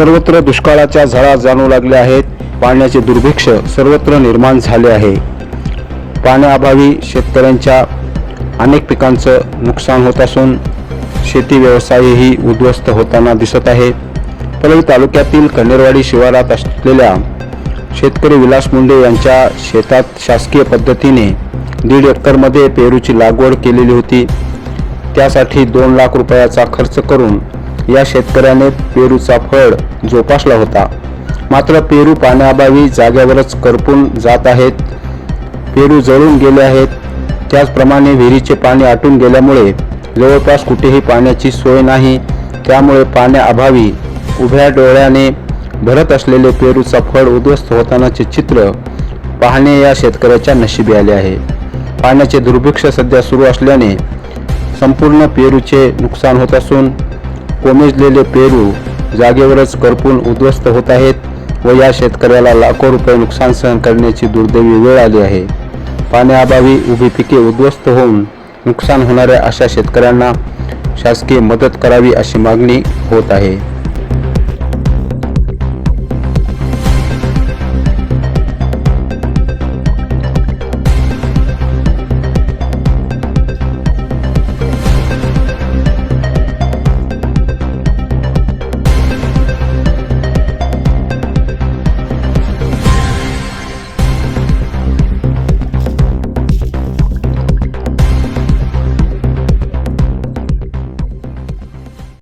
सर्वत्र दुष्काळाच्या झळा जाणू लागल्या आहेत. पाण्याचे दुर्भिक्ष सर्वत्र निर्माण झाले आहे. पाण्याअभावी शेतकऱ्यांच्या अनेक पिकांचं नुकसान होत असून शेती व्यवसायही उद्ध्वस्त होताना दिसत आहे. परळी तालुक्यातील कन्नेरवाडी शिवारात असलेल्या शेतकरी विलास मुंडे यांच्या शेतात शासकीय पद्धतीने दीड एकरमध्ये पेरूची लागवड केलेली होती. त्यासाठी दोन लाख रुपयाचा खर्च करून या शेतकऱ्याने पेरूचा फळ जोपासला होता. मात्र पेरू पाण्याअभावी जाग्यावरच करपून जात आहेत. पेरू जळून गेले आहेत. त्याचप्रमाणे विहिरीचे पाणी आटून गेल्यामुळे जवळपास कुठेही पाण्याची सोय नाही. त्यामुळे पाण्याअभावी उभ्या डोळ्याने भरत असलेले पेरूचा फळ उद्ध्वस्त होतानाचे चित्र पाहणे या शेतकऱ्याच्या नशिबी आले आहे. पाण्याचे दुर्भिक्ष सध्या सुरू असल्याने संपूर्ण पेरूचे नुकसान होत असून कोमेजलेले पेरू जागेवरच करपून उद्ध्वस्त होत आहेत व या शेतकऱ्याला लाखो रुपये नुकसान सहन करण्याची दुर्दैवी वेळ आली आहे. पाण्याअभावी उभी पिके उद्ध्वस्त होऊन नुकसान होणाऱ्या अशा शेतकऱ्यांना शासकीय मदत करावी अशी मागणी होत आहे.